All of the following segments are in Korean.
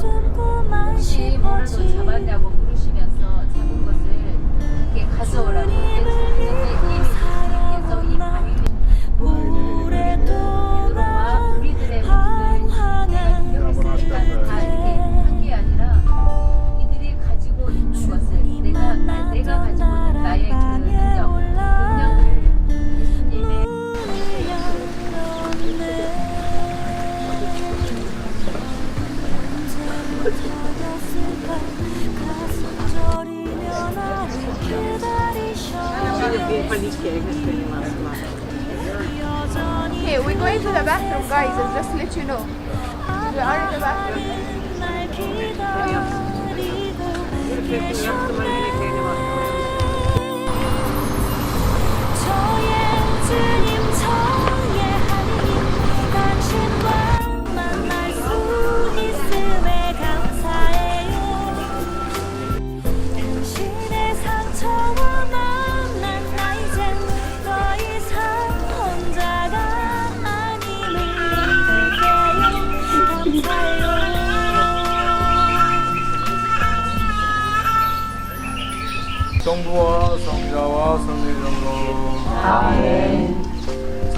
숨고만 혹시 더 잡았냐고 물으시면서 잡은 것을 이렇게 가져오라고 let you know. We are in the bathroom.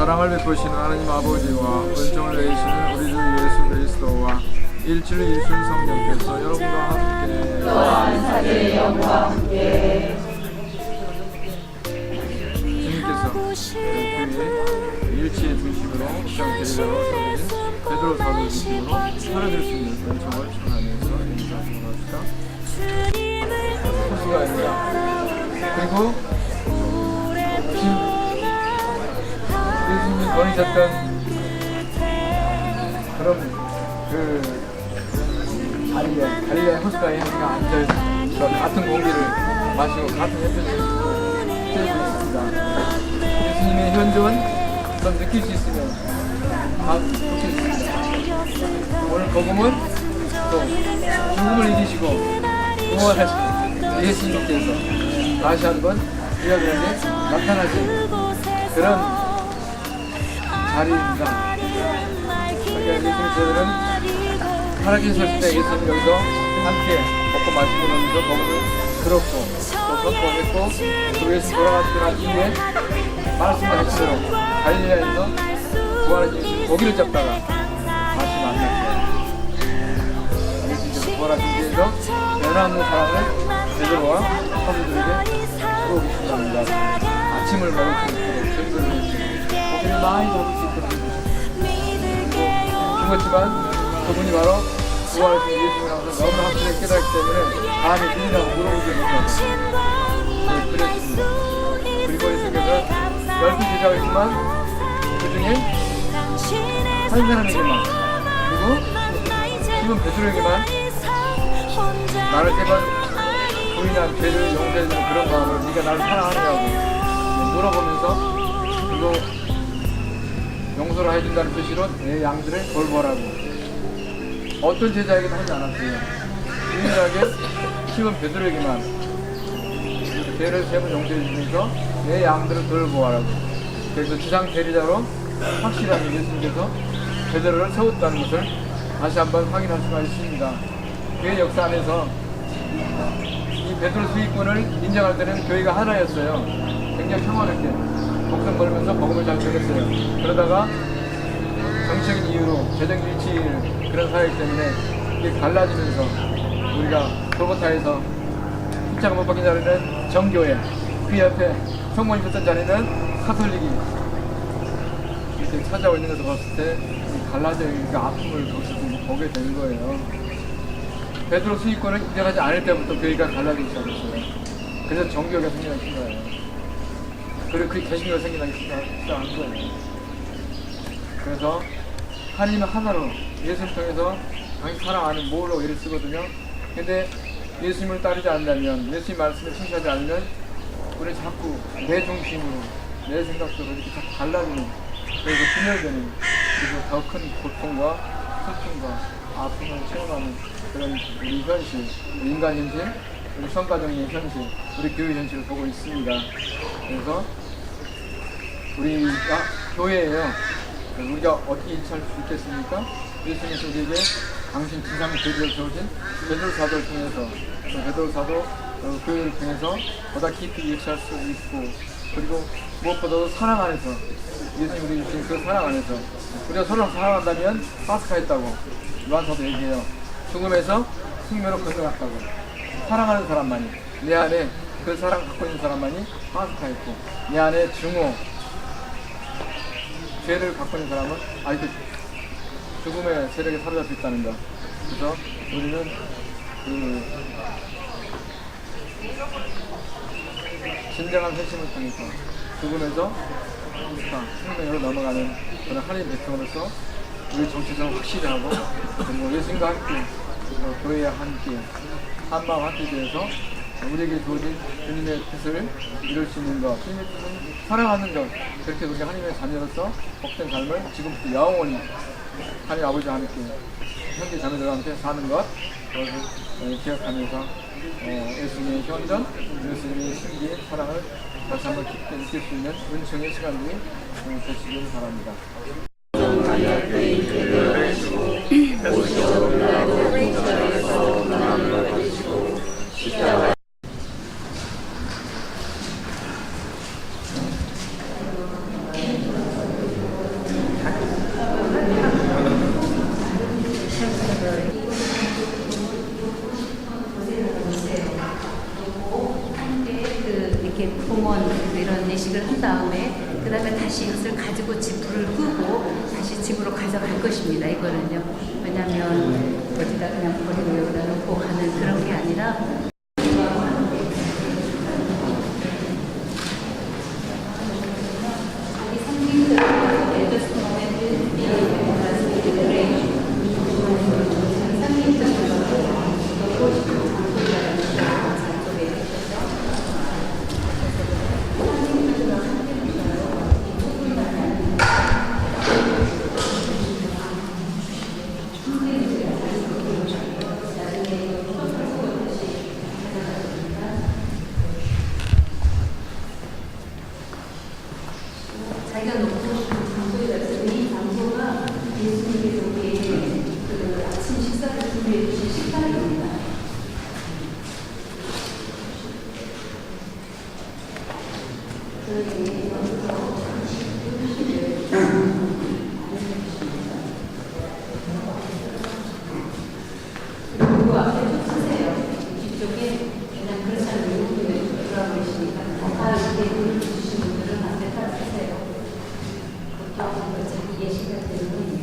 사랑을 베푸시는 하나님 아버지와 은총을 내리시는 우리 주 예수 그리스도와 일주일 일순 성령께서 여러분과 함께 또한 사제의 영과 함께 주님께서 교회 일치의 중심으로 시장 대리자로 세우신 베드로 사도 중심으로 살아낼 수 있는 은총을 전하면서 인사를 합시다. 호수가 아니라 그리고 거니셨던 그런 그 갈릴레 갈릴레 호수가에 우리가 앉아서 같은 공기를 마시고 같은 햇볕을 쬐고 있습니다. 예수님의 현존 좀 느낄 수 있으면 다 느낄 수 있습니다. 오늘 복음은 또 죽음을 이기시고 부활하신 예수님께서 다시 한번 우리에게 나타나신 그런 자리입니다. 그러니까 예수님께서는 살아계셨을 때 예수님 여기서 함께 먹고 마시고 나면서 복음을 들었고 또 선포했고 또 예수 돌아가시고 난 이후에 말씀하신 대로 갈릴레아에서 부활하신 예수님 고기를 잡다가 다시 만났어요. 예수님께서 부활하신 뒤에서 변함없는 사랑을 베드로와 사도들에게 부어주신답니다. 아침을 먹을 수 있도 많이 먹을 수 해주시고 죽었지만 그분이 바로 부활하신 예수님이라서 너무나 확실히 깨달았기 때문에 누구냐고 물어보지 못하고 네, 그랬습니다. 그리고 예수님께서 열두 제자가 있지만 그 중에 한 사람에게만 그리고 지금 베드로에게만 나를 세번 부인한 죄를 용서해주는 그런 마음으로 네가 나를 사랑하느냐고 물어보면서 그거 용서를 해준다는 뜻으로 내 양들을 돌보라고. 어떤 제자에게도 하지 않았어요 유일하게 시몬 베드로에게만 죄를 세번 용서해 주면서 내 양들을 돌보아라고. 그래서 지상 대리자로 확실하게 예수님께서 베드로를 세웠다는 것을 다시 한번 확인할 수가 있습니다. 교회 역사 안에서 이 베드로 수익군을 인정할 때는 교회가 하나였어요. 굉장히 평화롭게 목숨 걸면서 복음을 잘 전했어요. 그러다가 정치적인 이유로 재정 일치 그런 사회 때문에 이게 갈라지면서 우리가 골고타에서 십자가 못 박힌 자리는 정교회 그 옆에 성모님 줬던 자리는 카톨릭이 이렇게 찾아오 있는 것을 봤을 때이 갈라져 있는 그 아픔을 거기서 보게 된 거예요. 베드로 수익권을 인정하지 않을 때부터 교회가 갈라지기 시작했어요. 그래서 정교가 생겨난 거예요. 그리고 그 개신교가 생겨나기 시작- 시작한 거예요. 그래서 하나님은 하나로 예수를 통해서 당신 사랑하는 모로 예를 쓰거든요. 근데 예수님을 따르지 않는다면 예수님 말씀을 신시하지 않으면 우리 자꾸 내 중심으로 내 생각대로 이렇게 자꾸 갈라지는 그래서 분열되는 그래서 더 큰 고통과 슬픔과 아픔을 체험하는 그런 우리 현실, 우리 인간 현실, 우리 성가정의 현실, 우리 교회 현실을 보고 있습니다. 그래서 우리가 교회예요. 우리가 어떻게 인치할 수 있겠습니까? 예수님께서 우리에게 당신 지상 교제를 세우신 베드로 사도를 통해서 그 베드로 사도 어, 교회를 통해서 보다 깊이 역사할 수 있고 그리고 무엇보다도 사랑 안에서 예수님 우리 주신 그 사랑 안에서 우리가 서로 사랑한다면 파스카했다고 요한사도 얘기해요. 죽음에서 생명으로 건너갔다고 사랑하는 사람만이 내 안에 그 사랑 갖고 있는 사람만이 파스카했고 내 안에 증오 죄를 갖고 있는 사람은 아직도 죽음의 세력에 사로잡혀 있다는 것. 그래서 우리는 그 진정한 회심을 통해서 죽음에서 생명으로 넘어가는 그런 하나님 백성으로서 우리 정체성을 확실히 하고 그리고 예수님과 함께 그리고 교회와 함께 한마음 함께 되어서 우리에게 주어진 주님의 뜻을 이룰 수 있는 것, 주님의 뜻은 사랑하는 것, 그렇게 우리 하나님의 자녀로서 복된 삶을 지금부터 영원히 하나님 아버지와 함께 형제 자매들과 함께 사는 것, 그것을 어, 기억하면서 어, 예수님의 현존, 예수님의 신기의 사랑을 다시 한번 깊게 느낄 수 있는 은총의 시간들이 어, 되시길 바랍니다. 그 이렇게 봉헌 이런 예식을 한 다음에 그 다음에 다시 이것을 가지고 집 불을 끄고 다시 집으로 가져갈 것입니다. 이거는요. 왜냐하면 어디다 그냥 버리고 여기다 놓고 가는 그런 게 아니라 자기 성민들 에더스 모멘트 자기가 놓고 싶은 장소에 있어요. 이 장소가 예수님께서 우리에게 그 아침 식사를 준비해 주신 식탁입니다. 그리고 앞에 좀 쓰세요. 뒤쪽에 그냥 그렇지 않은 외국인들 들어가고 계시니까 다 이렇게 물을 주신 분들은 앞에 다 쓰세요. 그렇게 자기 예시가 되는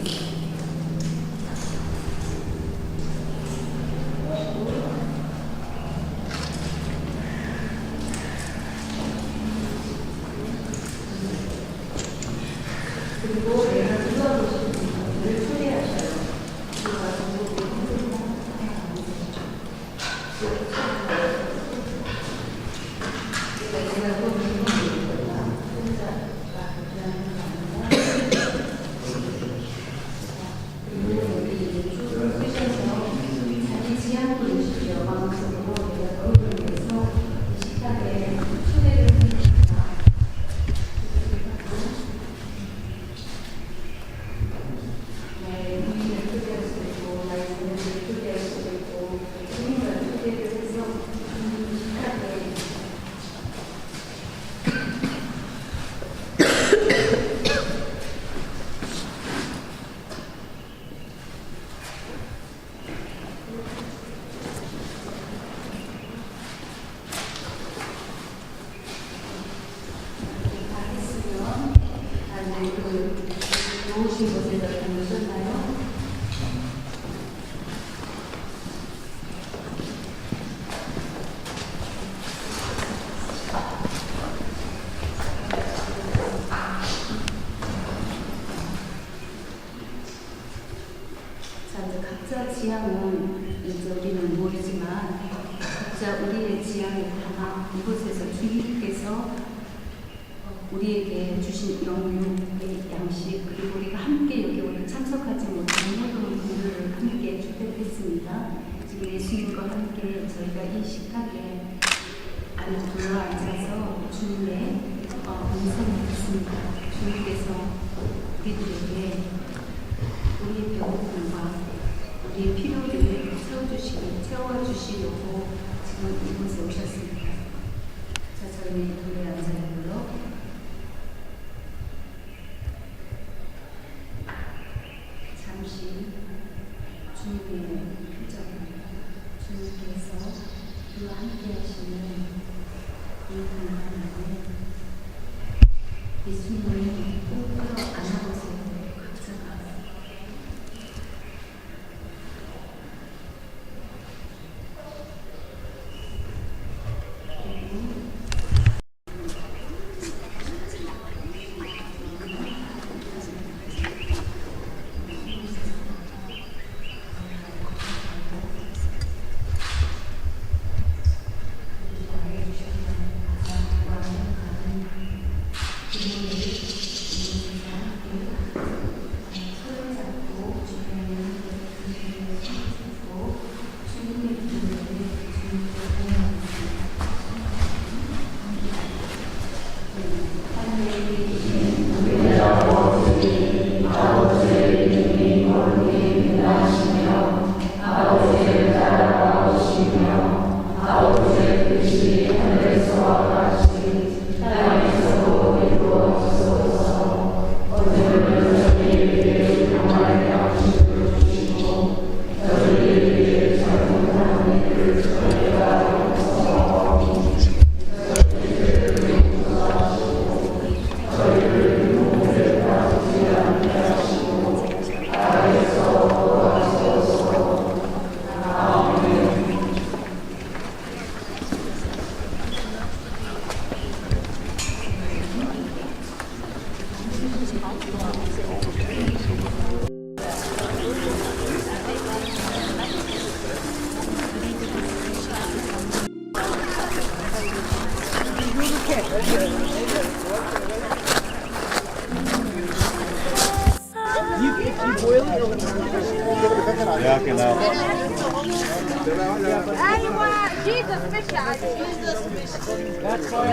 그리고 내가 들어가고 싶은 분들을 초대하셔요. 자기 지향을 주시오 마음속으로 내가 그분을 위해서 이 식탁에 초대를 드립니다. 나의 부인을 초대할 수도 있고 나의 부모를 초대할 수도 있고 누군가 초대를 해서 이 식탁에 했으면 나는 그 좋으신 곳에다 다니셨나요? 자, 이제 각자 지향은 이제 우리는 모르지만 각자 우리의 지향에 담아 이곳에서 주님께서 우리에게 주신 영육의 양식 그리고 우리가 함께 여기 오늘 참석하지 못한 모든 분들을 함께 축복했습니다. 지금 예수님과 함께 저희가 이 식탁에 안에 둘러 앉아서 주님의 어, 음성을 듣습니다. 주님께서 우리들에게 우리의 배고픔과 우리의 필요를 채워주시고 채워주시려고 지금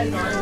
Yeah.